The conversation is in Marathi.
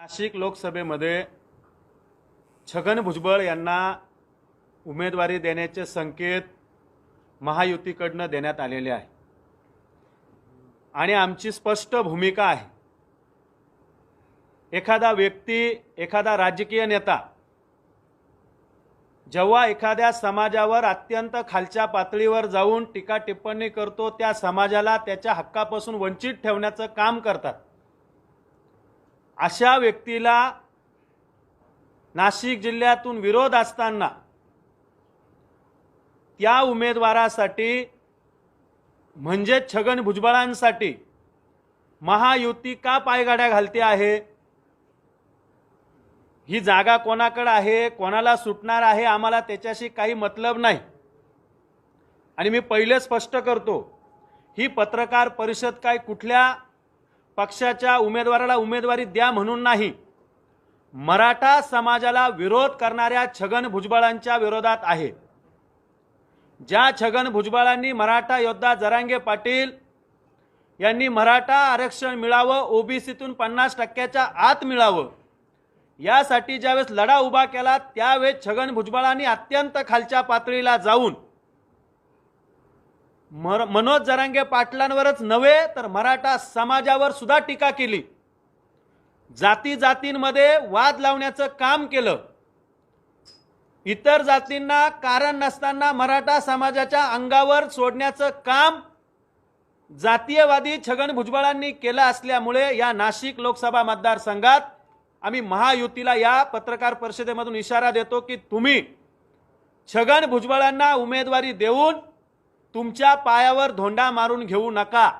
नाशिक लोकसभेमध्ये छगन भुजबळ यांना उमेदवारी देण्याचे संकेत महायुतीकडनं देण्यात आलेले आहे. आणि आमची स्पष्ट भूमिका आहे. एखादा व्यक्ती एखादा राजकीय नेता जेव्हा एखाद्या समाजावर अत्यंत खालच्या पातळीवर जाऊन टीका टिप्पणी करतो त्या समाजाला त्याच्या हक्कापासून वंचित ठेवण्याचं काम करतात. अशा व्यक्तीला नाशिक जिल्ह्यातून विरोध असताना त्या उमेदवारासाठी म्हणजे छगन भुजबळांसाठी महायुती का पायगाड्या घालते आहे? ही जागा कोणाकडे आहे? कोणाला सुटणार आहे? आम्हाला त्याच्याशी काही मतलब नाही. आणि मी पहिले स्पष्ट करतो ही पत्रकार परिषद काय कुठल्या पक्षाच्या उमेदवाराला उमेदवारी द्या म्हणून नाही. मराठा समाजाला विरोध करणाऱ्या छगन भुजबळांच्या विरोधात आहे. ज्या छगन भुजबळांनी मराठा योद्धा जरांगे पाटील यांनी मराठा आरक्षण मिळावं ओबीसीतून पन्नास टक्क्याच्या आत मिळावं यासाठी ज्यावेळेस लढा उभा केला त्यावेळेस छगन भुजबळांनी अत्यंत खालच्या पातळीला जाऊन मर मनोज जरांगे पाटलांवरच नव्हे तर मराठा समाजावर सुद्धा टीका केली. जाती जातींमध्ये वाद लावण्याचं काम केलं. इतर जातींना कारण नसताना मराठा समाजाच्या अंगावर सोडण्याचं काम जातीयवादी छगन भुजबळांनी केलं असल्यामुळे या नाशिक लोकसभा मतदारसंघात आम्ही महायुतीला या पत्रकार परिषदेमधून इशारा देतो की तुम्ही छगन भुजबळांना उमेदवारी देऊन तुमच्या पायावर धोंडा मारून घेऊ नका.